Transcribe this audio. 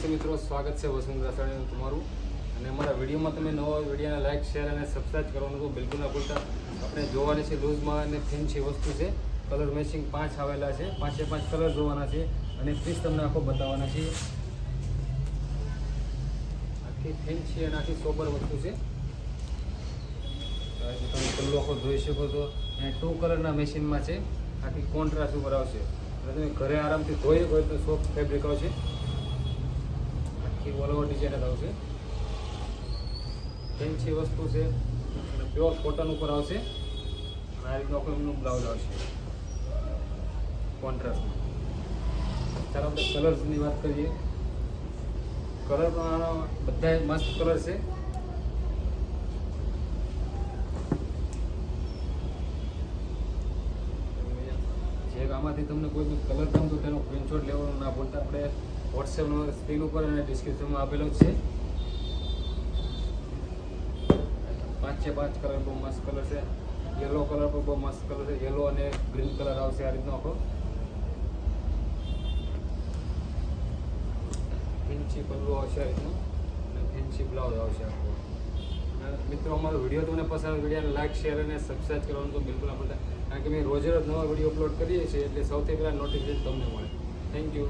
નમસ્તે મિત્રો, સ્વાગત છે વસુંધ સાડીનું તમારું. અને અમારા વિડીયોમાં તમે નવા વિડીયોને લાઇક શેર અને સબસ્ક્રાઇબ કરવાનું તો બિલકુલ ના ભૂલતા. આપણે જોવાની છે લૂઝમાં અને ફેન્સી વસ્તુ છે કલર મેચિંગ પાંચ આવેલા છે. પાંચે પાંચ કલર જોવાના છે અને પીસ તમને આખો બતાવવાના છે. આખી ફેન્સી અને આખી સોબર વસ્તુ છે. તમે કલર આખો જોઈ શકો છો. અને ટુ કલરના મશીનમાં છે. આખી કોન્ટ્રાસ્ટ ઉપર આવશે. અને તમે ઘરે આરામથી ધોઈ હોય તો સોફ્ટ ફેબ્રિક આવશે. આખી ઓલ ઓવર ડિઝાઇન આવશે. ફેન્સી વસ્તુ છે. અને પ્યોર કોટન ઉપર આવશે. અને આ રીતનું આખું બ્લાઉઝ આવશે. કોન્ટ્રાસ્ટમાં ચાલો, આપણે કલર્સની વાત કરીએ. કલર પણ બધા મસ્ત કલર છે. આમાંથી તમને કોઈ બી કલર ગમતો તેનો સ્ક્રીનશોટ લેવાનો ના ભૂલતા. આપણે વોટ્સએપનો સ્ક્રીન ઉપર અને ડિસ્ક્રિપ્શનમાં આપેલો છે. પાંચ પાંચ કલર બહુ મસ્ત કલર છે. યલો કલર પણ બહુ મસ્ત કલર છે. યલો અને ગ્રીન કલર આવશે આ રીતનો આખો ફેન્સી પલ્લું આવશે આ રીતનું. અને ફેન્સી બ્લાઉઝ આવશે આખો મિત્રો, અમારો વીડિયો તમને પસંદ આવે વિડીયોને લાઈક શેર અને સબસ્ક્રાઈબ કરવાનું તો બિલકુલ આપણે કારણ કે મેં રોજે રોજ નવા વીડિયો અપલોડ કરીએ છીએ એટલે સૌથી પહેલાં નોટિફિકેશન તમને મળે. Thank you